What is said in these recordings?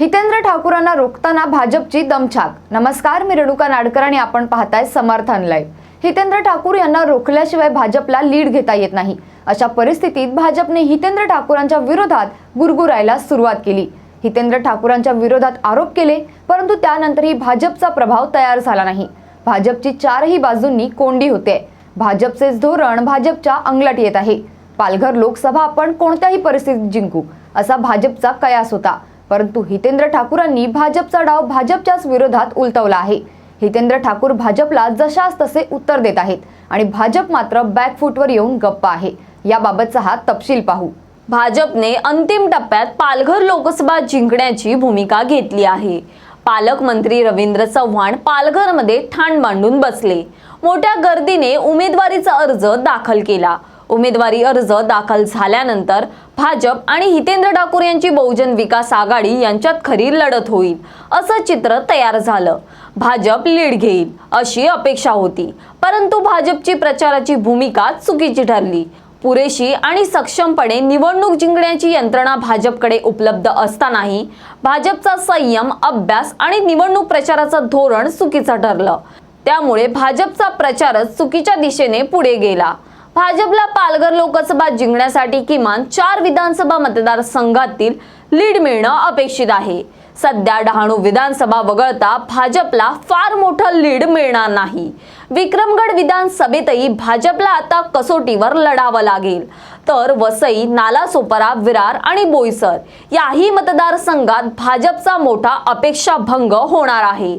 हितेंद्र ठाकूरांना रोखताना भाजपची दमछाक. नमस्कार मी रेणुका नाडकर आणि आपण पाहताय समर्थन लाईव्ह. हितेंद्र ठाकूर यांना रोखल्याशिवाय भाजपला लीड घेता येत नाही. अशा परिस्थितीत भाजपने हितेंद्र ठाकूरांच्या विरोधात गुरगुरायला सुरुवात केली. हितेंद्र ठाकूरांच्या विरोधात आरोप केले परंतु त्यानंतरही भाजपचा प्रभाव तयार झाला नाही. भाजपची चारही बाजूंनी कोंडी होते. भाजपचेच धोरण भाजपच्या अंगलट येत आहे. पालघर लोकसभा आपण कोणत्याही परिस्थितीत जिंकू असा भाजपचा कयास होता. परंतु हितेंद्र ठाकूरांनी भाजपचा डाव भाजपच्याच विरोधात उलटवला आहे. हितेंद्र ठाकूर भाजपला जशास तसे उत्तर देत आहेत आणि भाजप मात्र बॅकफूटवर येऊन गप्पा आहे. याबाबतचा हा तपशील पाहू. भाजपने अंतिम टप्प्यात पालघर लोकसभा जिंकण्याची भूमिका घेतली आहे. पालकमंत्री रवींद्र चव्हाण पालघरमध्ये ठाण मांडून बसले. मोठ्या गर्दीने उमेदवारीचा अर्ज दाखल केला. उमेदवारी अर्ज दाखल झाल्यानंतर भाजप आणि हितेंद्र ठाकूर यांची बहुजन विकास आघाडी यांच्यात खरी लढत होईल असं चित्र तयार झालं. भाजप लीड घेईल अशी अपेक्षा होती. परंतु भाजपची प्रचाराची भूमिका चुकीची ठरली. पुरेशी आणि सक्षमपणे निवडणूक जिंकण्याची यंत्रणा भाजपकडे उपलब्ध असतानाही भाजपचा संयम अभ्यास आणि निवडणूक प्रचाराचं धोरण चुकीचं ठरलं. त्यामुळे भाजपचा प्रचारच चुकीच्या दिशेने पुढे गेला. भाजपला पालघर लोकसभा जिंकण्यासाठी किमान चार विधानसभा मतदारसंघातील लीड मिळणं अपेक्षित आहे. सध्या डहाणू विधानसभा वगळता भाजपला फार मोठं लीड मिळणार नाही. विक्रमगड विधानसभेतही भाजपला आता कसोटीवर लढावं लागेल. तर वसई नालासोपरा विरार आणि बोईसर याही मतदारसंघात भाजपचा मोठा अपेक्षाभंग होणार आहे.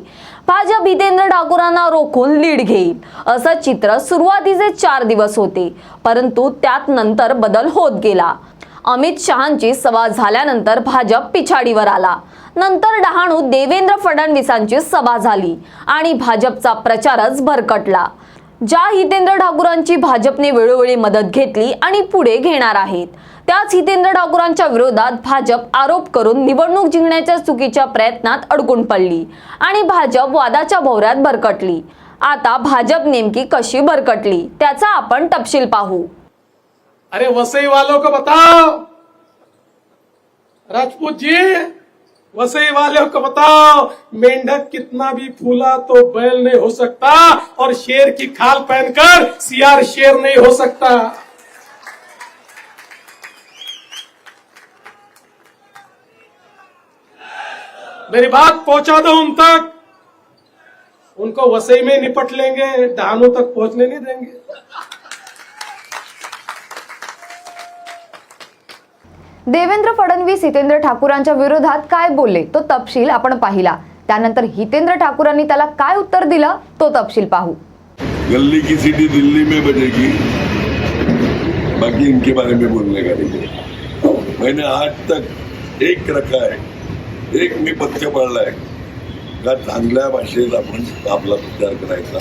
भाजप हितेंद्र ठाकूरांना रोखून लीड घेईल. असं चित्र सुरुवातीचे चार दिवस होते परंतु त्यात नंतर बदल होत गेला. अमित शहांची सभा झाल्यानंतर भाजप पिछाडीवर आला. नंतर डहाणू देवेंद्र फडणवीसांची सभा झाली आणि भाजपचा प्रचारच भरकटला. ज्या हितेंद्र ठाकूरांची भाजपने वेळोवेळी मदत घेतली आणि पुढे घेणार आहेत. त्याच हितेंद्र ठाकूरांच्या विरोधात भाजप आरोप करून निवडणूक जिंकण्याच्या चुकीच्या प्रयत्नात अडकून पडली आणि भाजप वादाच्या भोवऱ्यात भरकटली आता भाजप नेमकी कशी भरकटली त्याचा आपण तपशील पाहू. अरे वसई वालों को बताओ. राजपूत जी वसई वाले को बताओ, मेंढक कितना भी फूला तो बैल नहीं हो सकता और शेर की खाल पहनकर सियार शेर नहीं हो सकता। मेरी बात पहुँचा दो उन तक। उनको वसई में निपट लेंगे, डहानों तक पहुँचने नहीं देंगे। देवेंद्र फडणवीस हितेंद्र ठाकूरांच्या विरोधात काय बोलले तो तपशील आपण पाहिला. त्यानंतर हितेंद्र ठाकूरांनी त्याला काय उत्तर दिलं तो तपशील पाहू. गल्ली की सीटी दिल्ली में बजेगी. बाकी इनके बारे में बोलने का नहीं मैंने आज तक एक रखा है एक मी पथ्य पडलाय का चांगल्या भाषेत आपण आपला प्रचार करायचा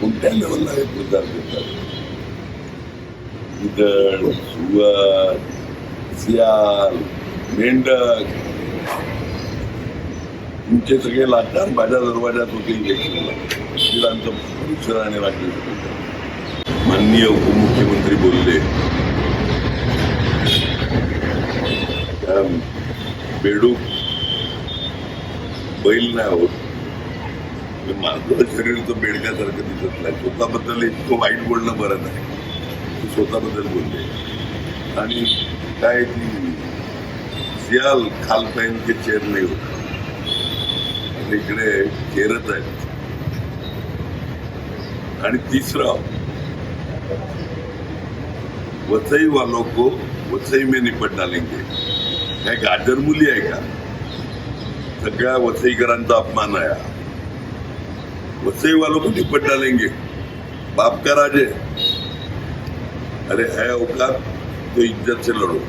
कोणत्या लेवलला हे प्रचार करतात? उदळ या सियाल मेंढक तुमचे सगळे लाटार माझ्या दरवाजात होते इलेक्शनला वकिलांचं परिसराने लागले माननीय उपमुख्यमंत्री बोलले. बेडूक बैल नाही होत. माझं शरीर तर बेडक्यासारखं दिसत नाही. स्वतःबद्दल इतकं वाईट बोलणं बरं नाही. स्वतःबद्दल बोलले. आणि काय ती सियाल खाल के नाही होत इकडे चेरत आहेत आणि तिसरं वसई वालों को वसई में निपट डालेंगे. काय गाजर मुली आहे का? सगळ्या वसईकरांचा अपमान आहे. हा. वसई वालों को निपट डालेंगे. बाप का राज है अरे है औकात? तो इज्जत से लढो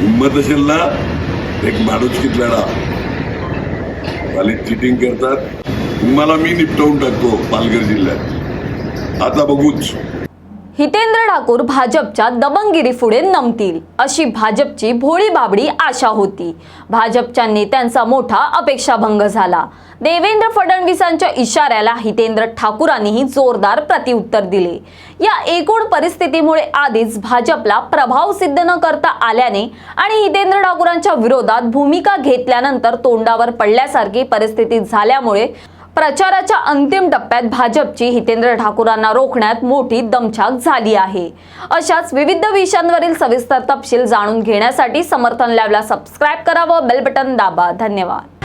हिंमत असेल ना एक माणुसकीत लढा वाले चिटिंग करतात तुम्हाला मी निपटवून टाकतो पालघर जिल्ह्यात आता बघूच हितेंद्र ठाकूर भाजपच्या दबंगिरी पुढे नमतील अशी भाजपची भोळी बाबडी आशा होती. भाजपच्या नेत्यांचा मोठा अपेक्षाभंग झाला. देवेंद्र फडणवीसांच्या इशाऱ्याला हितेंद्र ठाकूरांनीही जोरदार प्रतिउत्तर दिले. या एकूण परिस्थितीमुळे आधीच भाजपला प्रभाव सिद्ध न करता आल्याने आणि हितेंद्र ठाकूरांच्या विरोधात भूमिका घेतल्यानंतर तोंडावर पडल्यासारखी परिस्थिती झाल्यामुळे प्रचाराच्या अंतिम टप्प्यात भाजपची हितेंद्र ठाकूरांना रोखण्यात मोठी दमछाक झाली आहे. अशाच विविध विषयांवरील सविस्तर तपशील जाणून घेण्यासाठी समर्थन लॅबला सबस्क्राईब करा व बेल बटन दाबा. धन्यवाद.